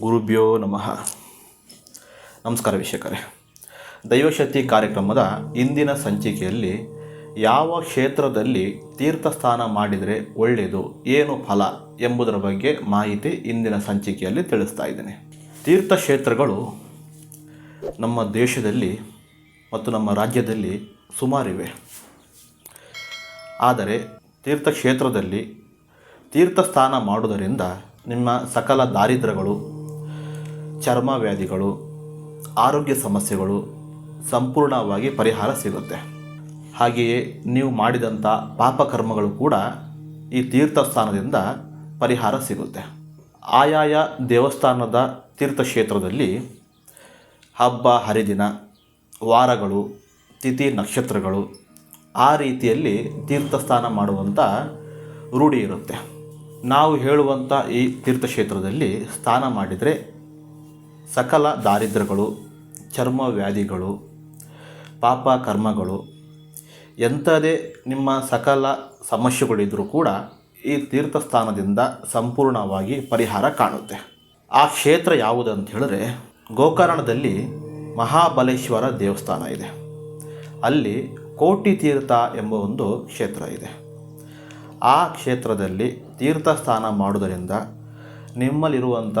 ಗುರುಭ್ಯೋ ನಮಃ. ನಮಸ್ಕಾರ ವೀಕ್ಷಕರೇ. ದೈವಶಕ್ತಿ ಕಾರ್ಯಕ್ರಮದ ಇಂದಿನ ಸಂಚಿಕೆಯಲ್ಲಿ ಯಾವ ಕ್ಷೇತ್ರದಲ್ಲಿ ತೀರ್ಥಸ್ಥಾನ ಮಾಡಿದರೆ ಒಳ್ಳೆಯದು, ಏನು ಫಲ ಎಂಬುದರ ಬಗ್ಗೆ ಮಾಹಿತಿ ಇಂದಿನ ಸಂಚಿಕೆಯಲ್ಲಿ ತಿಳಿಸ್ತಾ ಇದ್ದೇನೆ. ತೀರ್ಥಕ್ಷೇತ್ರಗಳು ನಮ್ಮ ದೇಶದಲ್ಲಿ ಮತ್ತು ನಮ್ಮ ರಾಜ್ಯದಲ್ಲಿ ಸುಮಾರಿವೆ. ಆದರೆ ತೀರ್ಥಕ್ಷೇತ್ರದಲ್ಲಿ ತೀರ್ಥಸ್ಥಾನ ಮಾಡುವುದರಿಂದ ನಿಮ್ಮ ಸಕಲ ದಾರಿದ್ರ್ಯಗಳು ಚರ್ಮ ವ್ಯಾಧಿಗಳು ಆರೋಗ್ಯ ಸಮಸ್ಯೆಗಳು ಸಂಪೂರ್ಣವಾಗಿ ಪರಿಹಾರ ಸಿಗುತ್ತೆ. ಹಾಗೆಯೇ ನೀವು ಮಾಡಿದಂಥ ಪಾಪಕರ್ಮಗಳು ಕೂಡ ಈ ತೀರ್ಥಸ್ಥಾನದಿಂದ ಪರಿಹಾರ ಸಿಗುತ್ತೆ. ಆಯಾಯ ದೇವಸ್ಥಾನದ ತೀರ್ಥಕ್ಷೇತ್ರದಲ್ಲಿ ಹಬ್ಬ, ಹರಿದಿನ, ವಾರಗಳು, ತಿಥಿ ನಕ್ಷತ್ರಗಳು ಆ ರೀತಿಯಲ್ಲಿ ತೀರ್ಥಸ್ಥಾನ ಮಾಡುವಂಥ ರೂಢಿ ಇರುತ್ತೆ. ನಾವು ಹೇಳುವಂಥ ಈ ತೀರ್ಥಕ್ಷೇತ್ರದಲ್ಲಿ ಸ್ನಾನ ಮಾಡಿದರೆ ಸಕಲ ದಾರಿದ್ರ್ಯಗಳು ಚರ್ಮ ವ್ಯಾಧಿಗಳು ಪಾಪ ಕರ್ಮಗಳು, ಎಂಥದೇ ನಿಮ್ಮ ಸಕಲ ಸಮಸ್ಯೆಗಳಿದ್ದರೂ ಕೂಡ ಈ ತೀರ್ಥಸ್ಥಾನದಿಂದ ಸಂಪೂರ್ಣವಾಗಿ ಪರಿಹಾರ ಕಾಣುತ್ತೆ. ಆ ಕ್ಷೇತ್ರ ಯಾವುದು ಅಂತ ಹೇಳಿದ್ರೆ ಗೋಕರ್ಣದಲ್ಲಿ ಮಹಾಬಲೇಶ್ವರ ದೇವಸ್ಥಾನ ಇದೆ. ಅಲ್ಲಿ ಕೋಟಿ ತೀರ್ಥ ಎಂಬ ಒಂದು ಕ್ಷೇತ್ರ ಇದೆ. ಆ ಕ್ಷೇತ್ರದಲ್ಲಿ ತೀರ್ಥಸ್ಥಾನ ಮಾಡುವುದರಿಂದ ನಿಮ್ಮಲ್ಲಿರುವಂಥ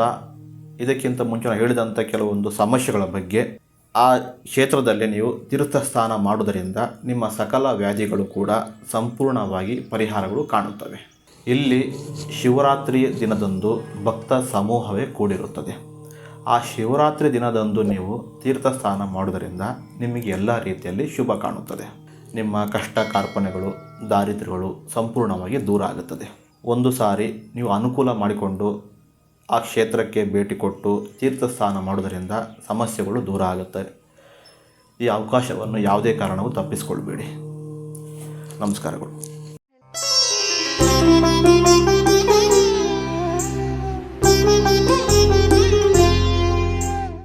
ಇದಕ್ಕಿಂತ ಮುಂಚೆ ನಾನು ಹೇಳಿದಂಥ ಕೆಲವೊಂದು ಸಮಸ್ಯೆಗಳ ಬಗ್ಗೆ, ಆ ಕ್ಷೇತ್ರದಲ್ಲಿ ನೀವು ತೀರ್ಥಸ್ಥಾನ ಮಾಡುವುದರಿಂದ ನಿಮ್ಮ ಸಕಲ ವ್ಯಾಧಿಗಳು ಕೂಡ ಸಂಪೂರ್ಣವಾಗಿ ಪರಿಹಾರಗಳು ಕಾಣುತ್ತವೆ. ಇಲ್ಲಿ ಶಿವರಾತ್ರಿ ದಿನದಂದು ಭಕ್ತ ಸಮೂಹವೇ ಕೂಡಿರುತ್ತದೆ. ಆ ಶಿವರಾತ್ರಿ ದಿನದಂದು ನೀವು ತೀರ್ಥಸ್ನಾನ ಮಾಡುವುದರಿಂದ ನಿಮಗೆ ಎಲ್ಲ ರೀತಿಯಲ್ಲಿ ಶುಭ ಕಾಣುತ್ತದೆ. ನಿಮ್ಮ ಕಷ್ಟ ಕಾರ್ಪಣೆಗಳು ದಾರಿದ್ರ್ಯಗಳು ಸಂಪೂರ್ಣವಾಗಿ ದೂರ ಆಗುತ್ತದೆ. ಒಂದು ಸಾರಿ ನೀವು ಅನುಕೂಲ ಮಾಡಿಕೊಂಡು ಆ ಕ್ಷೇತ್ರಕ್ಕೆ ಭೇಟಿ ಕೊಟ್ಟು ತೀರ್ಥಸ್ನಾನ ಮಾಡುವುದರಿಂದ ಸಮಸ್ಯೆಗಳು ದೂರ ಆಗುತ್ತೆ. ಈ ಅವಕಾಶವನ್ನು ಯಾವುದೇ ಕಾರಣವೂ ತಪ್ಪಿಸಿಕೊಳ್ಬೇಡಿ. ನಮಸ್ಕಾರಗಳು.